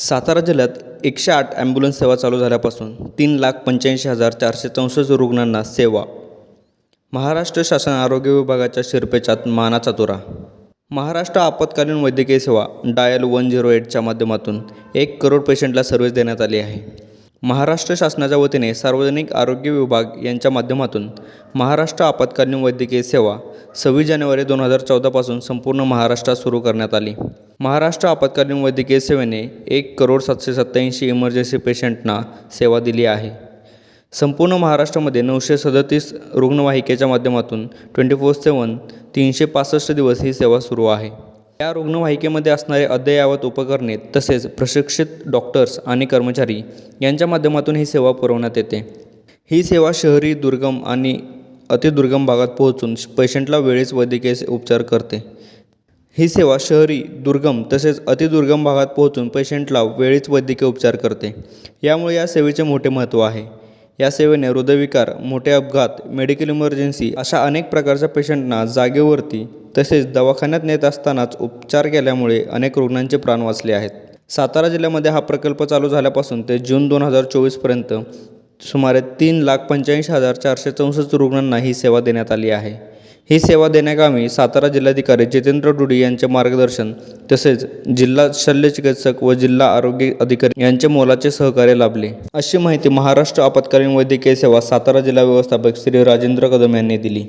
सातारा जिल्ह्यात एकशे आठ ॲम्ब्युलन्स सेवा चालू झाल्यापासून तीन लाख पंच्याऐंशी हजार चारशे चौसष्ट रुग्णांना सेवा. महाराष्ट्र शासन आरोग्य विभागाच्या शिरपेचात मानाचा तुरा महाराष्ट्र आपत्कालीन वैद्यकीय सेवा डायल वन झिरो एटच्या माध्यमातून एक करोड पेशंटला सर्व्हिस देण्यात आली आहे. महाराष्ट्र शासनाच्या वतीने सार्वजनिक आरोग्य विभाग यांच्या माध्यमातून महाराष्ट्र आपत्कालीन वैद्यकीय सेवा सव्वीस जानेवारी दोन हजार चौदापासून संपूर्ण महाराष्ट्रात सुरू करण्यात आली. महाराष्ट्र आपत्कालीन वैद्यकीय सेवेने एक करोड सातशे सत्त्याऐंशी इमर्जन्सी पेशंटना सेवा दिली आहे. संपूर्ण महाराष्ट्रामध्ये नऊशे सदतीस रुग्णवाहिकेच्या माध्यमातून ट्वेंटी फोर सेवन तीनशे पासष्ट दिवस ही सेवा सुरू आहे. या रुग्णवाहिकेमध्ये असणारे अद्ययावत उपकरणे तसेच प्रशिक्षित डॉक्टर्स आणि कर्मचारी यांच्या माध्यमातून ही सेवा पुरवण्यात येते. ही सेवा शहरी दुर्गम आणि अतिदुर्गम भागात पोहोचून पेशंटला वेळीच वैद्यकीय उपचार करते. ही सेवा शहरी दुर्गम तसेच अतिदुर्गम भागात पोहोचून पेशंटला वेळीच वैद्यकीय उपचार करते. यामुळे या सेवेचे मोठे महत्त्व आहे. या सेवेने हृदयविकार मोठे अपघात मेडिकल इमर्जन्सी अशा अनेक प्रकारच्या पेशंटना जागेवरती तसेच दवाखान्यात नेत असतानाच उपचार केल्यामुळे अनेक रुग्णांचे प्राण वाचले आहेत. सातारा जिल्ह्यामध्ये हा प्रकल्प चालू झाल्यापासून ते जून दोन हजार चोवीसपर्यंत सुमारे तीन लाख पंच्याऐंशी हजार चारशे चौसष्ट रुग्णांना ही सेवा देण्यात आली आहे. ही सेवा देण्याकामी सातारा जिल्हाधिकारी जितेंद्र डुडी यांचे मार्गदर्शन तसेच जिल्हा शल्यचिकित्सक व जिल्हा आरोग्य अधिकारी यांचे मोलाचे सहकार्य लाभले. अशी माहिती महाराष्ट्र आपत्कालीन वैद्यकीय सेवा सातारा जिल्हा व्यवस्थापक श्री राजेंद्र कदम यांनी दिली.